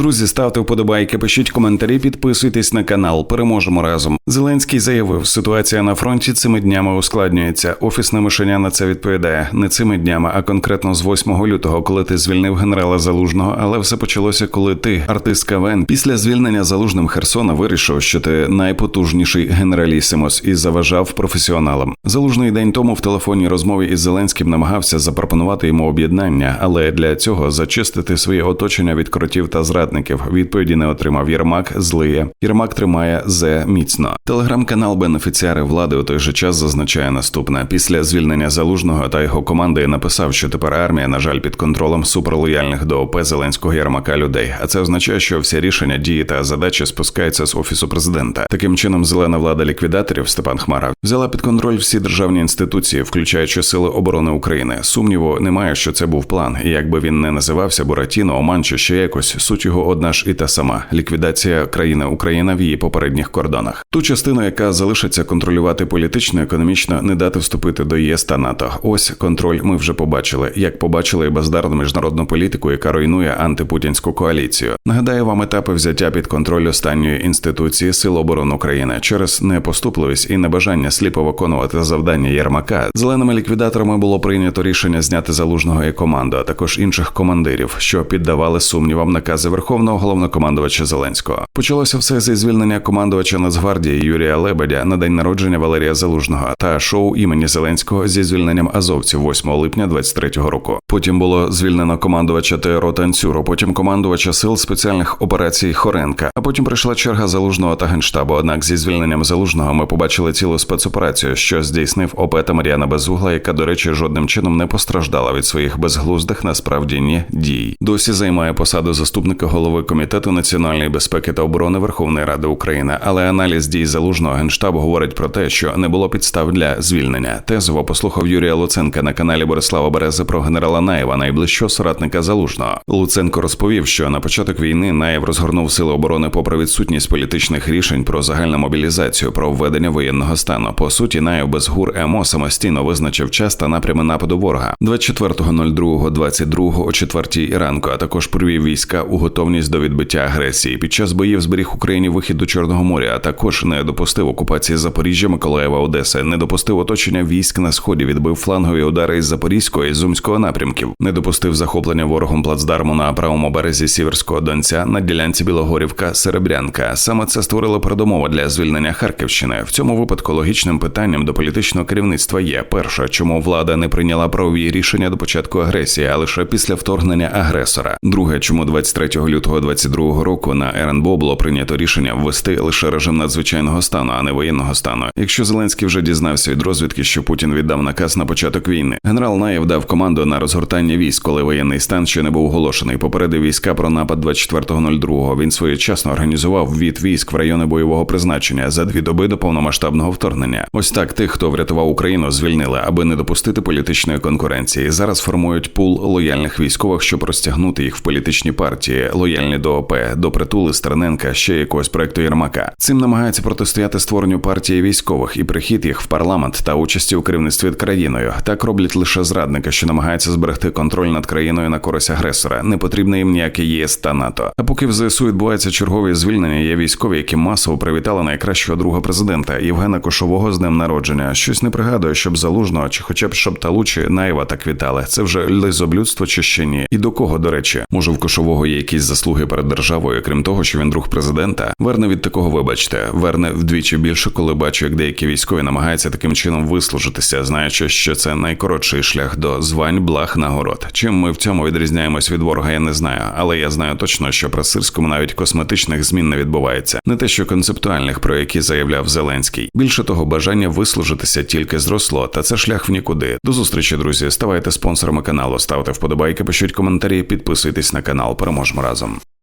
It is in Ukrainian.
Друзі, ставте вподобайки, пишіть коментарі, підписуйтесь на канал. Переможемо разом. Зеленський заявив, ситуація на фронті цими днями ускладнюється. Офісне мишеня на це відповідає не цими днями, а конкретно з 8 лютого, коли ти звільнив генерала Залужного. Але все почалося, коли ти, артист КВН, після звільнення залужним Херсона, вирішив, що ти найпотужніший генералісимос і заважав професіоналам. Залужний день тому в телефонній розмові із Зеленським намагався запропонувати йому об'єднання, але для цього зачистити своє оточення від кротів та зрадників. Відповіді не отримав. Єрмак злиє. Єрмак тримає зе міцно. Телеграм-канал Бенефіціари влади у той же час зазначає наступне: після звільнення залужного та його команди написав, що тепер армія, на жаль, під контролем суперлояльних до ОП Зеленського Єрмака людей. А це означає, що всі рішення, дії та задачі спускаються з офісу президента. Таким чином, зелена влада ліквідаторів Степан Хмара взяла під контроль всі державні інституції, включаючи сили оборони України. Сумніву немає, що це був план. І якби він не називався Буратіно, Оман чи ще якось, суть його одна ж і та сама ліквідація країни Україна в її попередніх кордонах. Ту частину, яка залишиться контролювати політично, економічно, не дати вступити до ЄС та НАТО. Ось контроль ми вже побачили, як побачили і бездарну міжнародну політику, яка руйнує антипутінську коаліцію. Нагадаю вам етапи взяття під контроль останньої інституції Сил оборони України через непоступливість і небажання сліпо виконувати завдання Єрмака. Зеленими ліквідаторами було прийнято рішення зняти залужного і команду, а також інших командирів, що піддавали сумнівам накази Верховного головнокомандувача Зеленського. Почалося все зі звільнення командувача Нацгвардії Юрія Лебедя на день народження Валерія Залужного та шоу імені Зеленського зі звільненням азовців 8 липня 23-го року. Потім було звільнено командувача ТРО Танцюру, потім командувача сил спеціальних операцій Хоренка. А потім прийшла черга залужного та генштабу. Однак зі звільненням залужного ми побачили цілу спецоперацію, що здійснив ОП та Мар'яна Безугла, яка, до речі, жодним чином не постраждала від своїх безглуздих насправді ні дій. Досі займає посаду заступника голови комітету національної безпеки та оборони Верховної Ради України. Але аналіз дій залужного генштабу говорить про те, що не було підстав для звільнення. Тезово послухав Юрія Луценка на каналі Борислава Берези про генерала Наєва, найближчого соратника залужного. Луценко розповів, що на початок війни Наєв розгорнув сили оборони попри відсутність політичних рішень про загальну мобілізацію, про введення воєнного стану. По суті, Наєв без гур ЕМО самостійно визначив час та напрями нападу ворога 24.02.22 о 4 ранку, а також привів війська у готовність до відбиття агресії. Під час боїв зберіг Україні вихід до Чорного моря, а також не допустив окупації Запоріжжя, Миколаєва, Одеси, не допустив оточення військ на сході, відбив флангові удари із Запорізького і Зумського напрямків, не допустив захоплення ворогом плацдарму на правому березі Сіверського Донця на ділянці Білогорівка Серебрянка. Саме це створило передумову для звільнення Харківщини. В цьому випадку логічним питанням до політичного керівництва є перше, чому влада не прийняла правові рішення до початку агресії, а лише після вторгнення агресора. Друге, чому 23 лютого 22 року на РНБО було прийнято рішення ввести лише режим надзвичайного стану, а не воєнного стану. Якщо Зеленський вже дізнався від розвідки, що Путін віддав наказ на початок війни, генерал Наєв дав команду на розгортання військ, коли воєнний стан ще не був оголошений. Попередив війська про напад 24.02. Він своєчасно організував ввід військ в райони бойового призначення за дві доби до повномасштабного вторгнення. Ось так тих, хто врятував Україну, звільнили, аби не допустити політичної конкуренції. Зараз формують пул лояльних військових, щоб розтягнути їх в політичні партії, лояльні до ОП, до притули Стерненка, ще якогось проекту Єрмака. Цим намагається протистояти створенню партії військових і прихід їх в парламент та участі у керівництві країною. Так роблять лише зрадники, що намагаються зберегти контроль над країною на користь агресора. Не потрібно їм ніяке ЄС та НАТО. А поки в ЗСУ відбувається чергові звільнення, є військові, які масово привітали найкращого друга президента Євгена Кошового з днем народження. Щось не пригадує, щоб залужного чи, хоча б щоб Талучі Наєва так вітали. Це вже лизоблюдство чи ще ні? І до кого, до речі, може в Кошового є якісь заслуги перед державою, крім того, що він друг президента. Верне від такого, вибачте, верне вдвічі більше, коли бачу, як деякі військові намагаються таким чином вислужитися, знаючи, що це найкоротший шлях до звань, благ, нагород. Чим ми в цьому відрізняємось від ворога, я не знаю, але я знаю точно, що при сирському навіть косметичних змін не відбувається, не те, що концептуальних, про які заявляв Зеленський. Більше того, бажання вислужитися тільки зросло, та це шлях в нікуди. До зустрічі, друзі. Ставайте спонсорами каналу, ставте вподобайки, пишіть коментарі, підписуйтесь на канал. Переможемо разом. Cosm.